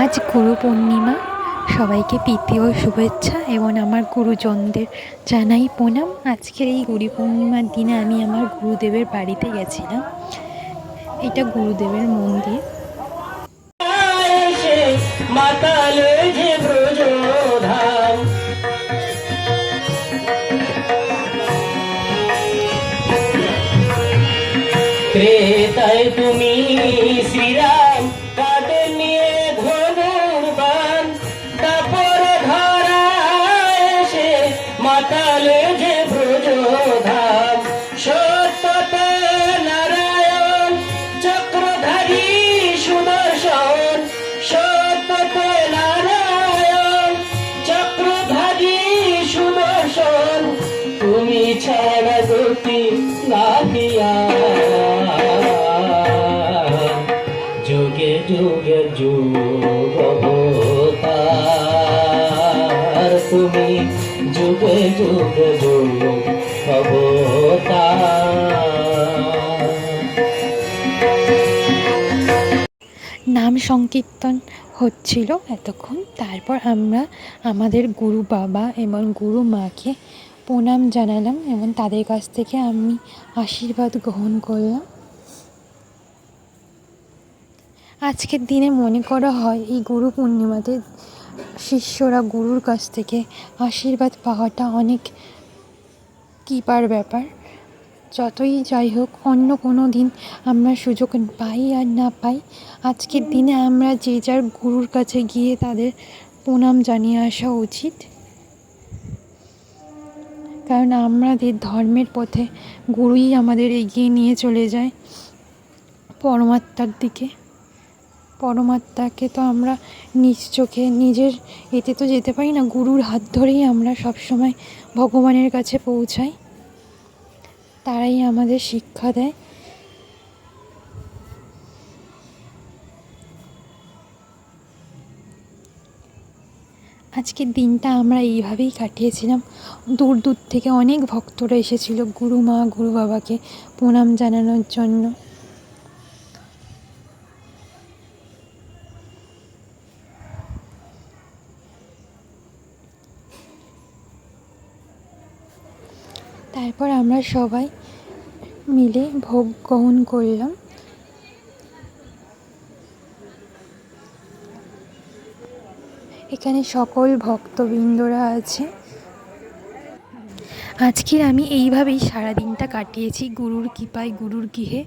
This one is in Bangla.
আজ গুরু পূর্ণিমা। সবাইকে প্রীতি ও শুভেচ্ছা এবং আমার গুরুজনদের জানাই প্রণাম। আজকের এই গুরু পূর্ণিমার দিনে আমি আমার গুরুদেবের বাড়িতে গেছিলাম। এটা গুরুদেবের মন্দির। তুমি শ্রীরাম মাতাল যে ব্রজধাম সত্যতে নারায়ণ, চক্রধারী সুদর্শন, সত্যতে নারায়ণ, চক্রধারী সুদর্শন, তুমি ছাড়া গতি নাহিয়া যুগে যুগে যুগ তুমি যুগে যুগে নাম সংকীর্তন হচ্ছিল এতক্ষণ। তারপর আমরা আমাদের গুরু বাবা এবং গুরু মাকে প্রণাম জানালাম এবং তাদের কাছ থেকে আমি আশীর্বাদ গ্রহণ করলাম। আজকের দিনে মনে করা হয়, এই গুরু পূর্ণিমাতে শিষ্যরা গুরুর কাছ থেকে আশীর্বাদ পাওয়াটা অনেক কৃপার ব্যাপার। যতই যাই হোক, অন্য কোনো দিন আমরা সুযোগ পাই আর না পাই, আজকের দিনে আমরা যে যার গুরুর কাছে গিয়ে তাদের প্রণাম জানিয়ে আসা উচিত। কারণ আমাদের ধর্মের পথে গুরুই আমাদের এগিয়ে নিয়ে চলে যায়, পরমাত্মার দিকে। পরমাত্মাকে তো আমরা নিজ চোখে, নিজের এতে তো যেতে পারি না। গুরুর হাত ধরেই আমরা সবসময় ভগবানের কাছে পৌঁছাই। তারাই আমাদের শিক্ষা দেয়। আজকের দিনটা আমরা এইভাবেই কাটিয়েছিলাম। দূর দূর থেকে অনেক ভক্তরা এসেছিল গুরু মা, গুরু বাবাকে প্রণাম জানানোর জন্য। তারপর আমরা সবাই মিলে ভোগ গ্রহণ করলাম। এখানে সকল ভক্তবৃন্দরা আছে। আজকের আমি এইভাবেই সারা দিনটা কাটিয়েছি, গুরুর কৃপায়, গুরুর গৃহে।